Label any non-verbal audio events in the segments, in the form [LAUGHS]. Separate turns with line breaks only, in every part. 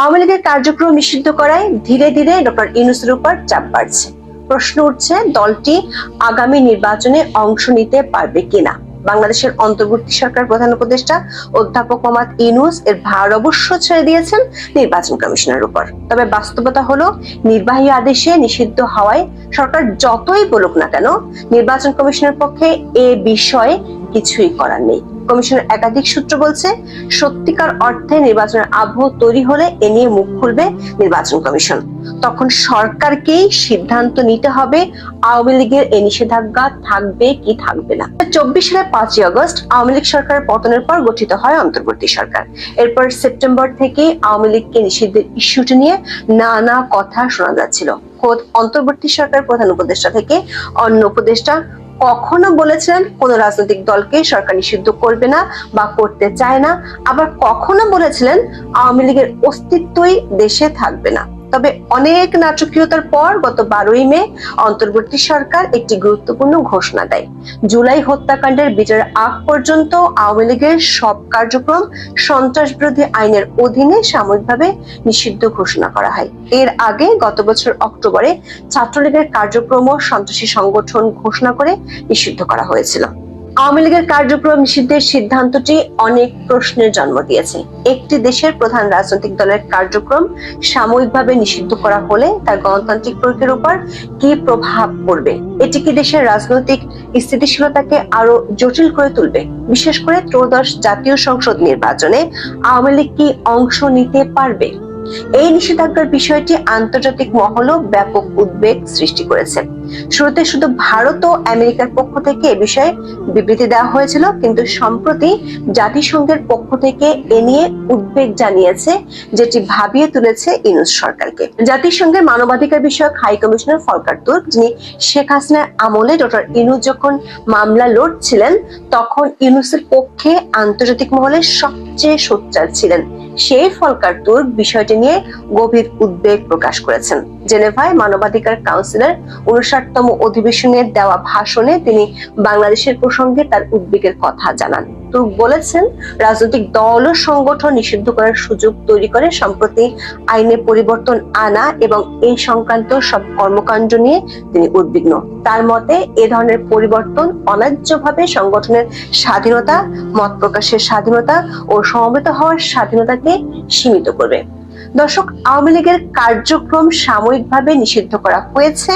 আওয়ামী লীগের কার্যক্রম নিষিদ্ধ করায় ধীরে ধীরে ডক্টর ইউনুসের উপর চাপ বাড়ছে। প্রশ্ন উঠছে, দলটি আগামী নির্বাচনে অংশ নিতে পারবে কিনা? বাংলাদেশের অন্তর্বর্তী সরকার প্রধান উপদেষ্টা অধ্যাপক মোহাম্মদ ইনুস এর ভার অবশ্য ছেড়ে দিয়েছেন নির্বাচন কমিশনের উপর তবে বাস্তবতা হলো, নির্বাহী আদেশে নিষিদ্ধ হওয়ায় সরকার যতই বলুক না কেন, নির্বাচন কমিশনের পক্ষে এ বিষয়ে কিছুই করার নেই। কমিশনের একাধিক সূত্র বলছে, সত্যিকার অর্থে নির্বাচনের আবহ তৈরি হলে এ নিয়ে মুখ খুলবে নির্বাচন কমিশন। তখন সরকারকেই সিদ্ধান্ত নিতে হবে, আওয়ামী লীগের এই নিষেধাজ্ঞা থাকবে কি থাকবে না। চব্বিশ সালের পাঁচই আগস্ট আওয়ামী লীগ সরকারের পতনের পর গঠিত হয় অন্তর্বর্তী সরকার। এরপর সেপ্টেম্বর থেকে আওয়ামী লীগকে নিষিদ্ধের ইস্যুটি নিয়ে নানা কথা শোনা যাচ্ছিল। খোদ অন্তর্বর্তী সরকার প্রধান উপদেষ্টা থেকে অন্য উপদেষ্টা কখনো বলেছেন কোন রাজনৈতিক দলকে সরকার নিষিদ্ধ করবে না বা করতে চায় না। আবার কখনো বলেছিলেন আওয়ামী লীগের অস্তিত্বই দেশে থাকবে না। তবে অনেক নাটকীয়তার পর গত বারোই মে অন্তর্বর্তী সরকার একটি গুরুত্বপূর্ণ ঘোষণা দেয়। জুলাই হত্যাকাণ্ডের বিচারের আগ পর্যন্ত আওয়ামী লীগের সব কার্যক্রম সন্ত্রাস বিরোধী আইনের অধীনে সাময়িকভাবে নিষিদ্ধ ঘোষণা করা হয়। এর আগে গত বছর অক্টোবরে ছাত্রলীগের কার্যক্রম ও সন্ত্রাসী সংগঠন ঘোষণা করে নিষিদ্ধ করা হয়েছিল। আওয়ামী লীগের কার্যক্রম নিষিদ্ধের সিদ্ধান্তটি অনেক প্রশ্নের জন্ম দিয়েছে। একটি দেশের প্রধান রাজনৈতিক দলের কার্যক্রম সাময়িকভাবে নিষিদ্ধ করা হলে তার গণতান্ত্রিক প্রয়োগের উপর কি প্রভাব পড়বে? এটি কি দেশের রাজনৈতিক স্থিতিশীলতাকে আরও জটিল করে তুলবে? বিশেষ করে ত্রয়োদশ জাতীয় সংসদ নির্বাচনে আওয়ামী লীগ কি অংশ নিতে পারবে? এই নিষেধাজ্ঞার বিষয়টি আন্তর্জাতিক মহলও ব্যাপক উদ্বেগ সৃষ্টি করেছে। শুরুতে শুধু ভারত ও আমেরিকার পক্ষ থেকে এ বিষয়ে বিবৃতি দেওয়া হয়েছিল, কিন্তু সম্প্রতি জাতিসংঘের পক্ষ থেকে এ নিয়ে উদ্বেগ জানিয়েছে, যেটি ভাবিয়ে তুলেছে ইউনুস সরকারকে। জাতিসংঘের মানবাধিকার বিষয়ক হাই কমিশনার ফলকার তুর্ক যিনি শেখ হাসিনার আমলে ডক্টর ইনুস যখন মামলা লড়ছিলেন, তখন ইউনুসের পক্ষে আন্তর্জাতিক মহলে সবচেয়ে সোচ্চার ছিলেন। সেই ফলকার তুর্ক বিষয়টি নিয়ে গভীর উদ্বেগ প্রকাশ করেছেন। জেনেভায় মানবাধিকার কাউন্সিলের উনষাটতম অধিবেশনে দেওয়া ভাষণে তিনি বাংলাদেশের প্রসঙ্গে তার উদ্বেগের কথা জানান। তুর্ক বলেছেন, রাজনৈতিক দল ও সংগঠন নিষিদ্ধ করার সুযোগ তৈরি করে সম্প্রতি আইনে পরিবর্তন আনা এবং এই সংক্রান্ত সব কর্মকাণ্ড নিয়ে তিনি উদ্বিগ্ন। তার মতে, এ ধরনের পরিবর্তন অন্যায্যভাবে সংগঠনের স্বাধীনতা, মত প্রকাশের স্বাধীনতা ও সমবেত হওয়ার স্বাধীনতাকে সীমিত করবে। দর্শক, আওয়ামী লীগের কার্যক্রম সাময়িকভাবে নিষিদ্ধ করা হয়েছে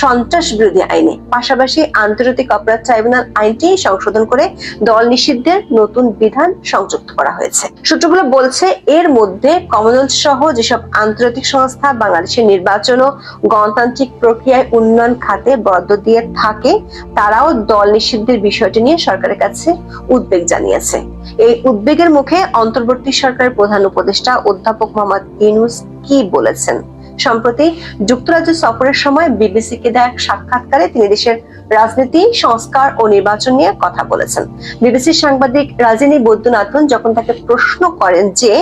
সন্ত্রাস বিরোধী আইনে। পাশাপাশি আন্তর্জাতিক অপরাধ ট্রাইব্যুনাল আইনটি সংশোধন করে দল নিষিদ্ধের নতুন বিধান সংযুক্ত করা হয়েছে। সূত্রগুলো বলছে, এর মধ্যে কমনওয়েলথ সহ যেসব আন্তর্জাতিক সংস্থা বাংলাদেশের নির্বাচন ও গণতান্ত্রিক প্রক্রিয়ায় উন্নয়ন খাতে বরাদ্দ দিয়ে থাকে, তারাও দল নিষিদ্ধের বিষয়টি নিয়ে সরকারের কাছে উদ্বেগ জানিয়েছে। এই উদ্বেগের মুখে অন্তর্বর্তী সরকারের প্রধান উপদেষ্টা অধ্যাপক মোহাম্মদ ইউনুস কি বলেছেন? সম্প্রতি যুক্তরাজ্য সফরের সময় বিবিসিকে দেয়া এক সাক্ষাৎকারে তিনি দেশের রাজনীতি, সংস্কার ও নির্বাচন নিয়ে কথা বলেছেন। বিবিসির সাংবাদিক রাজিনী বৈদ্যনাথন যখন তাকে প্রশ্ন করেন যে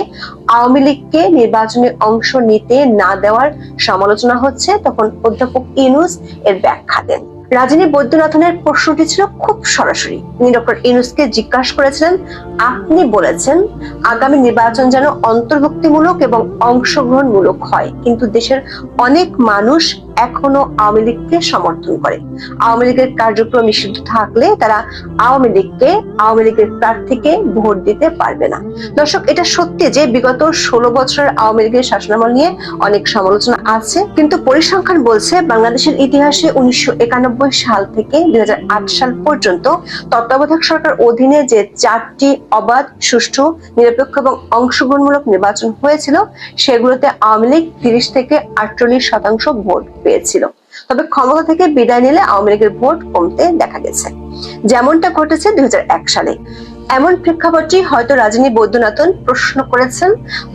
আওয়ামী লীগকে নির্বাচনে অংশ নিতে না দেওয়ার সমালোচনা হচ্ছে, তখন অধ্যাপক ইনুস এর ব্যাখ্যা দেন। রাজিনী বৈদ্যনাথনের প্রশ্নটি ছিল খুব সরাসরি। তিনি ডক্টর ইনুসকে জিজ্ঞাসা করেছিলেন, আপনি বলেছেন আগামী নির্বাচন যেন অন্তর্ভুক্তিমূলক এবং অংশগ্রহণমূলক হয়, কিন্তু দেশের অনেক মানুষ এখনও আওয়ামী লীগকে সমর্থন করে। আওয়ামী লীগের কার্যক্রম নিষিদ্ধ থাকলে তারা আওয়ামী লীগকে, আওয়ামী লীগের প্রার্থীকে ভোট দিতে পারবে না। দর্শক, এটা সত্যি যে বিগত ষোলো বছরের আওয়ামী লীগের শাসনামল নিয়ে অনেক সমালোচনা আছে, কিন্তু পরিসংখ্যান বলছে বাংলাদেশের ইতিহাসে উনিশশো একানব্বই সাল থেকে দুই হাজার আট সাল পর্যন্ত তত্ত্বাবধায়ক সরকার অধীনে যে চারটি অবাধ, সুষ্ঠু, নিরপেক্ষ এবং অংশগ্রহণমূলক নির্বাচন হয়েছিল, সেগুলোতে আওয়ামী লীগ তিরিশ থেকে আটচল্লিশ শতাংশ ভোট পেয়েছিল। তবে ক্ষমতা থেকে বিদায় নিলে আওয়ামী লীগের ভোট কমতে দেখা গেছে। যেমনটা ঘটেছে দুই হাজার এক সালে। এমন প্রেক্ষাপটটি হয়তো রাজনী বৈদ্যনাথন প্রশ্ন করেছেন,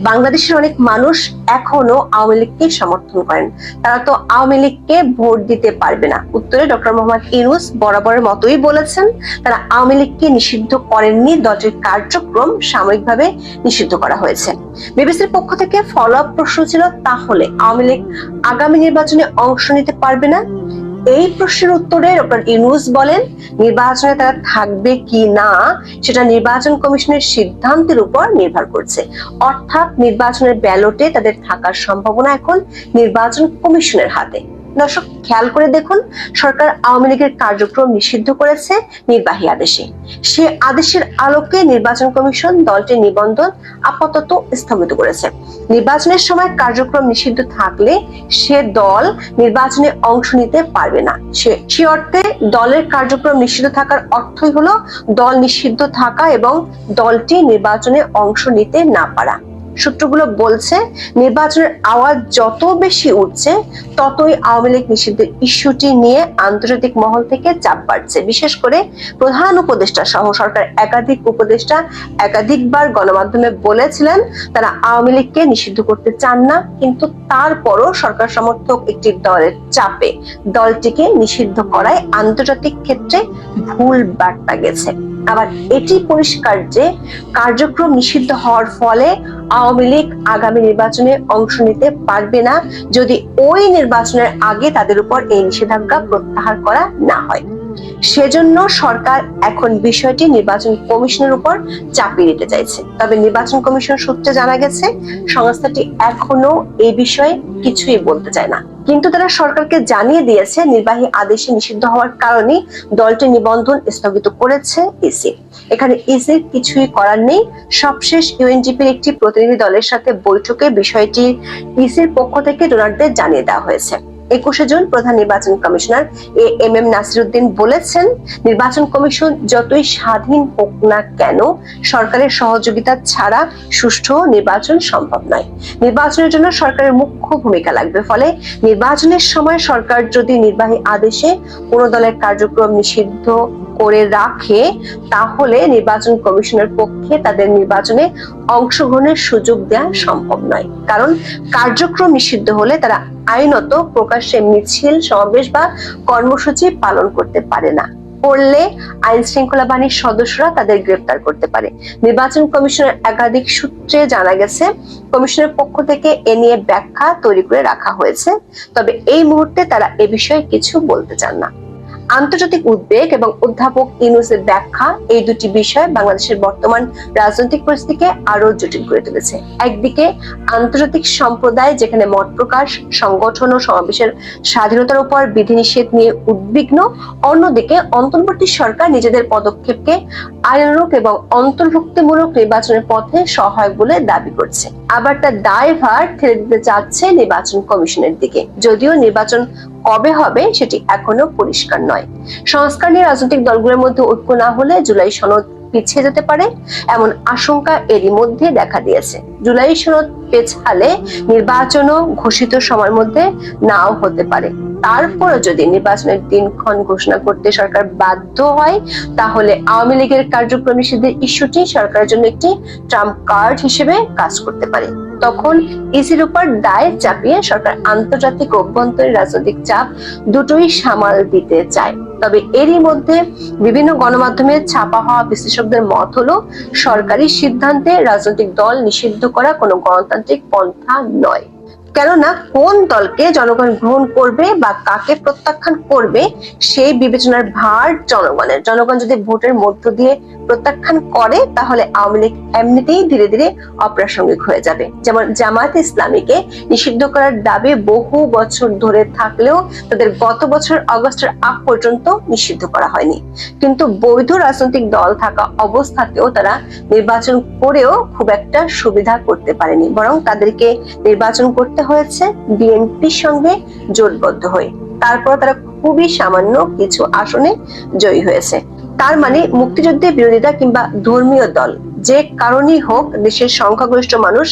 বাংলাদেশের অনেক মানুষ এখনও আওয়ামী লীগকে সমর্থন করেন। তারা তো আওয়ামী লীগকে ভোট দিতে পারবে না। উত্তরে ডক্টর মোহাম্মদ ইউনুস বরাবরের মতোই বলেছেন, তারা আওয়ামী লীগকে নিষিদ্ধ করেননি। দলটির কার্যক্রম সাময়িকভাবে নিষিদ্ধ করা হয়েছে। বিবিসির পক্ষ থেকে ফলো আপ প্রশ্ন ছিল, তাহলে আওয়ামী লীগ আগামী নির্বাচনে অংশ নিতে পারবে না? এই প্রশ্নের উত্তরে ডক্টর ইউনুস বলেন, নির্বাচনে তারা থাকবে কি না, সেটা নির্বাচন কমিশনের সিদ্ধান্তের উপর নির্ভর করছে। অর্থাৎ নির্বাচনের ব্যালটে তাদের থাকার সম্ভাবনা এখন নির্বাচন কমিশনের হাতে। দর্শক, খেয়াল করে দেখুন, সরকার আওয়ামী লীগের কার্যক্রম নিষিদ্ধ করেছে নির্বাহী আদেশে। সে আদেশের আলোকে নির্বাচন কমিশন দলটির নিবন্ধন আপাতত স্থগিত করেছে। নির্বাচনের সময় কার্যক্রম নিষিদ্ধ থাকলে সে দল নির্বাচনে অংশ নিতে পারবে না। সে অর্থে দলের কার্যক্রম নিষিদ্ধ থাকার অর্থই হলো দল নিষিদ্ধ থাকা এবং দলটি নির্বাচনে অংশ নিতে না পারা। সূত্রগুলো বলছে, নির্বাচনের আওয়াজ যত বেশি উঠছে, ততই আওয়ামী লীগ নিষিদ্ধের ইস্যুটি নিয়ে আন্তর্জাতিক মহল থেকে চাপ বাড়ছে। বিশেষ করে প্রধান উপদেষ্টা সহ সরকার একাধিক উপদেষ্টা একাধিকবার গণমাধ্যমে বলেছিলেন, তারা আওয়ামী লীগকে নিষিদ্ধ করতে চান না, কিন্তু তারপরও সরকার সমর্থক একটি দলের চাপে দলটিকে নিষিদ্ধ করায় আন্তর্জাতিক ক্ষেত্রে ভুল বার্তা গেছে। আবার এটি পরিষ্কার যে কার্যক্রম নিষিদ্ধ হওয়ার ফলে আওয়ামী লীগ আগামী নির্বাচনে অংশ নিতে পারবে না যদি ওই নির্বাচনের আগে তাদের উপর এই নিষেধাজ্ঞা প্রত্যাহার করা না হয়। সেজন্য সরকার এখন বিষয়টি নির্বাচন কমিশনের উপর চাপিয়ে দিতে চাইছে। তবে নির্বাচন কমিশন সূত্রে জানা গেছে, সংস্থাটি এখনও এই বিষয়ে কিছুই বলতে চায় না। কিন্তু তারা সরকারকে জানিয়ে দিয়েছে, নির্বাহী আদেশে নিষিদ্ধ হওয়ার কারণে দলটি নিবন্ধন স্থগিত করেছে ইসি। এখানে ইসির কিছুই করার নেই। সবশেষ ইউএনজিপির একটি প্রতিনিধি দলের সাথে বৈঠকে বিষয়টি ইসির পক্ষ থেকে ডোনারদের জানিয়ে দেওয়া হয়েছে। একুশে জুন প্রধান নির্বাচন commissioner A M M Nasiruddin বলেছেন, নির্বাচন কমিশন যতই স্বাধীন হোক না কেন, সরকারের সহযোগিতা ছাড়া সুষ্ঠু নির্বাচন সম্ভব নয়। নির্বাচনের জন্য সরকারের মুখ্য ভূমিকা লাগবে। ফলে নির্বাচনের সময় সরকার যদি নির্বাহী আদেশে কোনো দলের কার্যক্রম নিষিদ্ধ করে রাখে, তাহলে নির্বাচন কমিশনের পক্ষে তাদের নির্বাচনে অংশগ্রহণের সুযোগ দেওয়া সম্ভব নয়। কারণ কার্যক্রম নিষিদ্ধ হলে তারা আইনত প্রকাশ্যে মিছিল, সমাবেশ বা কর্মসূচি পালন করতে পারে না। করলে আইন শৃঙ্খলা বাহিনীর সদস্যরা তাদের গ্রেপ্তার করতে পারে। নির্বাচন কমিশনের একাধিক সূত্রে জানা গেছে, কমিশনের পক্ষ থেকে এ নিয়ে ব্যাখ্যা তৈরি করে রাখা হয়েছে। তবে এই মুহূর্তে তারা এ বিষয়ে কিছু বলতে চান না। আন্তর্জাতিক উদ্বেগ এবং অধ্যাপক ইউনুসের ব্যাখ্যা এই দুটি বিষয় বাংলাদেশের বর্তমান রাজনৈতিক পরিস্থিতিকে আরও জটিল করে তুলেছে। একদিকে আন্তর্জাতিক সম্প্রদায় যেখানে মত প্রকাশ, সংগঠন ও সমাবেশের স্বাধীনতার উপর বিধিনিষেধ নিয়ে উদ্বিগ্ন, অন্যদিকে অন্তর্বর্তী সরকার নিজেদের পদক্ষেপকে আইনানুক এবং অন্তর্ভুক্তিমূলক নির্বাচনের পথে সহায়ক বলে দাবি করছে। আবার তার দায়ভার ঠেলে দিতে চাচ্ছে নির্বাচন কমিশনের দিকে। যদিও নির্বাচন কবে হবে সেটি এখনও পরিষ্কার নয়। সংস্কার নিয়ে রাজনৈতিক দলগুলোর মধ্যে ঐক্য না হলে জুলাই সনদ পিছিয়ে যেতে পারে, এমন আশঙ্কা এরই মধ্যে দেখা দিয়েছে। জুলাই সনদ পেছালে নির্বাচনও ঘোষিত সময়ের মধ্যে নাও হতে পারে। তারপরে যদি নির্বাচনের দিনক্ষণ ঘোষণা করতে সরকার বাধ্য হয়, তাহলে আওয়ামী লীগের কার্যক্রম নিষিদ্ধের ইস্যুটি সরকারের জন্য একটি ট্রাম্প কার্ড হিসেবে কাজ করতে পারে। তখন ইসির উপর দায় চাপিয়ে সরকার আন্তর্জাতিক অভ্যন্তরীণ রাজনৈতিক চাপ দুটোই সামাল দিতে চায়। তবে এরই মধ্যে বিভিন্ন গণমাধ্যমে ছাপা হওয়া বিশ্লেষকদের মত হলো, সরকারি সিদ্ধান্তে রাজনৈতিক দল নিষিদ্ধ করা কোনো গণতান্ত্রিক পন্থা নয়। কেননা কোন দলকে জনগণ গ্রহণ করবে বা কাকে প্রত্যাখ্যান করবে, সেই বিবেচনার ভার জনগণের। জনগণ যদি ভোটের মধ্য দিয়ে প্রত্যাখ্যান করে, তাহলে আওয়ামী লীগ এমনিতেই ধীরে ধীরে অপ্রাসঙ্গিক হয়ে যাবে। যেমন জামায়াত ইসলামীকে নিষিদ্ধ করার দাবি বহু বছর ধরে থাকলেও তাদের গত বছর অগস্টের আগ পর্যন্ত নিষিদ্ধ করা হয়নি। কিন্তু বৈধ রাজনৈতিক দল থাকা অবস্থাতেও তারা নির্বাচন করেও খুব একটা সুবিধা করতে পারেনি। বরং তাদেরকে নির্বাচন করতে হয়েছে, বিএনপির সঙ্গে জোটবদ্ধ হয়ে। তারপর তারা খুবই সামান্য কিছু আসনে জয়ী হয়েছে। তার মানে মুক্তিযুদ্ধের বিরোধিতা কিংবা ধর্মীয় দল যে কারণেই হোক দেশের সংখ্যাগরিষ্ঠ মানুষ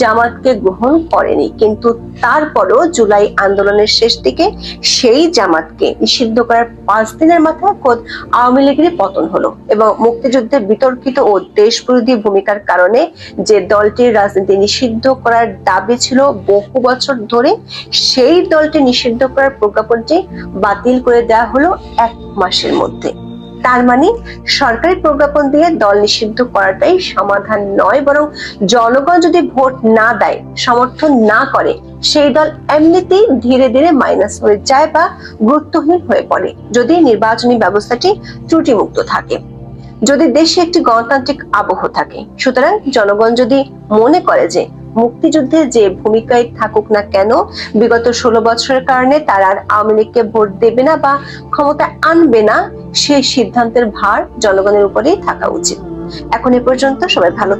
জামাতকে গ্রহণ করেনি। কিন্তু তারপরও জুলাই আন্দোলনের শেষ দিকে সেই জামাতকে নিষিদ্ধ করার পাঁচ দিনের মাথায় খোদ আওয়ামী লীগের পতন হলো এবং মুক্তিযুদ্ধে বিতর্কিত ও দেশবিরোধী ভূমিকার কারণে যে দলটির রাজনীতি নিষিদ্ধ করার দাবি ছিল বহু বছর ধরে, সেই দলটি নিষিদ্ধ করার প্রজ্ঞাপনটি বাতিল করে দেওয়া হলো এক মাসের মধ্যে। তার মানে সরকারি প্রজ্ঞাপন দিয়ে দল নিষিদ্ধ করাটাই সমাধান নয়, বরং জনগণ যদি ভোট না দেয়, সমর্থন না করে, সেই দল এমনিতেই ধীরে ধীরে মাইনাস হয়ে যায় বা গুরুত্বহীন হয়ে পড়ে, যদি নির্বাচনী ব্যবস্থাটি ত্রুটিমুক্ত থাকে। যদি দেশে একটি গণতান্ত্রিক আবহ থাকে, সুতরাং জনগণ যদি মনে করে যে মুক্তিযুদ্ধে যে ভূমিকায় থাকুক না কেন, বিগত ষোলো বছরের কারণে তারা আর আওয়ামী লীগকে ভোট দেবে না বা ক্ষমতা আনবে না, সেই সিদ্ধান্তের ভার জনগণের উপরেই থাকা উচিত। এখন এ পর্যন্ত সবাই ভালো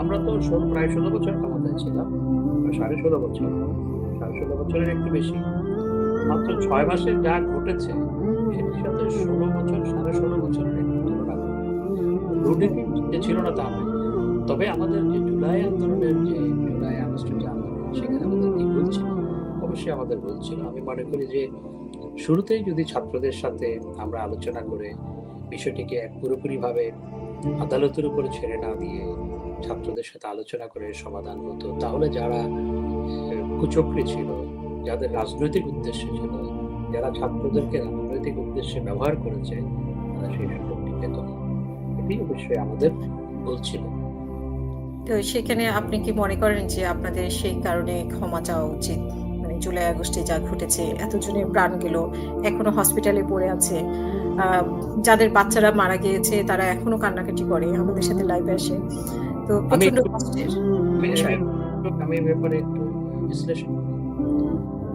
আমরা তো প্রায় ষোলো বছর ক্ষমতায় ছিলাম সাড়ে ষোলো বছর, সাড়ে ষোলো বছরের একটু বেশি। মাত্র ছয় মাসে যা ঘটেছে সাথে ষোলো বছর, সাড়ে ষোলো বছরের একটু ছিল না তা নয়। তবে আমাদের যে জুলাই আন্দোলনের যে জুলাই আগস্টের আন্দোলন, সেখানে আমাদের কি বলছিল? অবশ্যই আমাদের বলছিল। আমি মনে করি যে শুরুতেই যদি ছাত্রদের সাথে আমরা আলোচনা করে বিষয়টিকে পুরোপুরিভাবে আদালতের উপর ছেড়ে না দিয়ে ছাত্রদের সাথে আলোচনা করে সমাধান হতো, তাহলে যারা কুচক্রী ছিল যাদের রাজনৈতিক উদ্দেশ্য ছিল যারা ছাত্রদেরকে রাজনৈতিক উদ্দেশ্যে ব্যবহার করেছে তারা সেই সুযোগটি পেত না। এটি অবশ্যই আমাদের বলছিল
তো সেখানে আপনি কি মনে করেন যে আপনাদের সেই কারণে ক্ষমা চাওয়া উচিত? মানে জুলাই আগস্টে যা ঘটেছে এতজনের প্রাণ গেল এখনও হসপিটালে পড়ে আছে। যাদের বাচ্চারা মারা গিয়েছে তারা এখনও কান্নাকাটি করে আমাদের সাথে লাইভে আসে। তো
প্রচণ্ড
কষ্টের
আমি ব্যাপারে একটু বিশ্লেষণ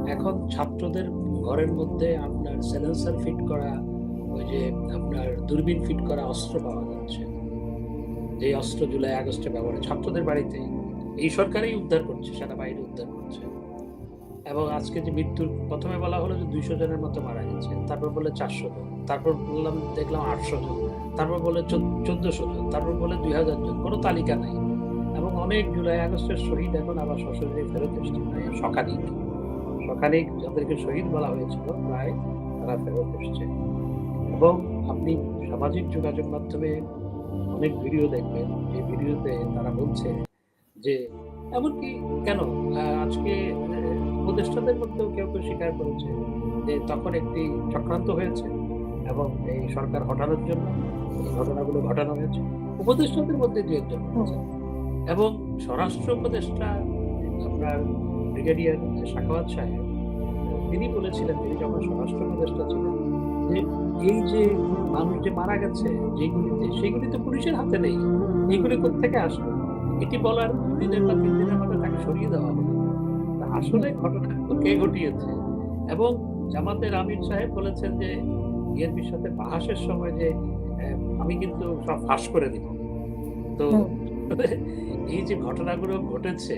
এখন ছাত্রদের ঘরের মধ্যে আপনার সেলেন্সার ফিট করা, ওই যে আপনার দূরবীন ফিট করা অস্ত্র পাওয়া যাচ্ছে। যে অস্ত্র জুলাই আগস্টে ব্যবহার ছাত্রদের বাড়িতে এই সরকারই উদ্ধার করছে, সেনাবাহিনী উদ্ধার করছে। এবং আজকে যে মৃত্যুর, প্রথমে বলা হলো যে দুইশো জনের মতো মারা গেছে, তারপর বলে চারশো জন, তারপর বললাম, দেখলাম আটশো জন, তারপর বলে চোদ্দশো জন, তারপর বলে দুই হাজার জন, কোনো তালিকা নাই। এবং অনেক জুলাই আগস্টের শহীদ এখন আবার সশরীরে ফেরত এসছে প্রায় সকালিক যাদেরকে শহীদ বলা হয়েছিল প্রায় তারা ফেরত এসছে। এবং আপনি সামাজিক যোগাযোগ মাধ্যমে অনেক ভিডিও দেখবেন। যে ভিডিওতে তারা বলছে যে এমনকি কেন? আজকে উপদেষ্টাদের মধ্যেও কেউ কেউ স্বীকার করেছে যে তখন একটি চক্রান্ত হয়েছে এবং এই সরকার হটানোর জন্য এই ঘটনাগুলো ঘটানো হয়েছে। উপদেষ্টাদের মধ্যে দু একজন এবং স্বরাষ্ট্র উপদেষ্টা আপনার ব্রিগেডিয়ার শাখাওয়াত সাহেব তিনি বলেছিলেন তিনি যখন স্বরাষ্ট্র উপদেষ্টা ছিলেন যে এই যে মানুষ যে মারা গেছে যেগুলিতে সেগুলি তো পুলিশের হাতে নেই। এইগুলি থেকে আসলো এটি বলার দিনের পর তিন দিনের মধ্যে তাকে সরিয়ে দেওয়া হলো তা আসলে ঘটনা কে ঘটিয়েছে? এবং জামাতের আমির সাহেব বলেছেন যে বিএনপির সাথে বাহাসের সময় যে আমি কিন্তু সব ফাঁস করে দিব। তো [LAUGHS] এই যে ঘটনাগুলো ঘটেছে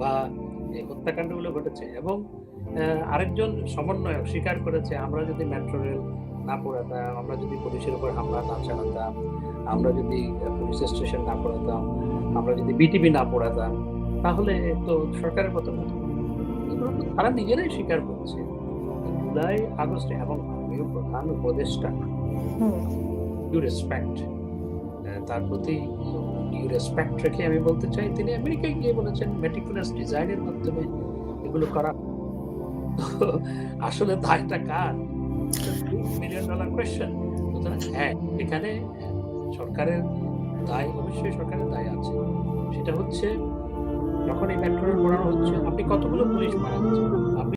বা এই হত্যাকাণ্ডগুলো ঘটেছে এবং আরেকজন সমন্বয়ক স্বীকার করেছে আমরা যদি মেট্রো রেল না পড়াতাম আমরা যদি পুলিশের উপর হামলা না চালাতাম আমরা যদি পুলিশ স্টেশন না পড়াতাম আমরা যদি বিটিভি না পড়াতাম তাহলে তো সরকারের পতন হতো। তারা নিজেরাই স্বীকার করছে জুলাই আগস্টে এবং প্রধান উপদেষ্টা ডিউ রেসপেক্ট তার প্রতি রেসপেক্ট রেখে আমি বলতে চাই, তিনি আমেরিকায় গিয়ে বলেছেন মেটিকুলাস ডিজাইনের মাধ্যমে এগুলো করা। আসলে দায়টা কার মিলিয়ন ডলার কোয়েশ্চেন সুতরাং হ্যাঁ এখানে সরকারের দায়, অবশ্যই সরকারের দায় আছে। সেটা হচ্ছে, যখন এই মেট্রো রেল হচ্ছে, আপনি কতগুলো পুলিশ মারা আপনি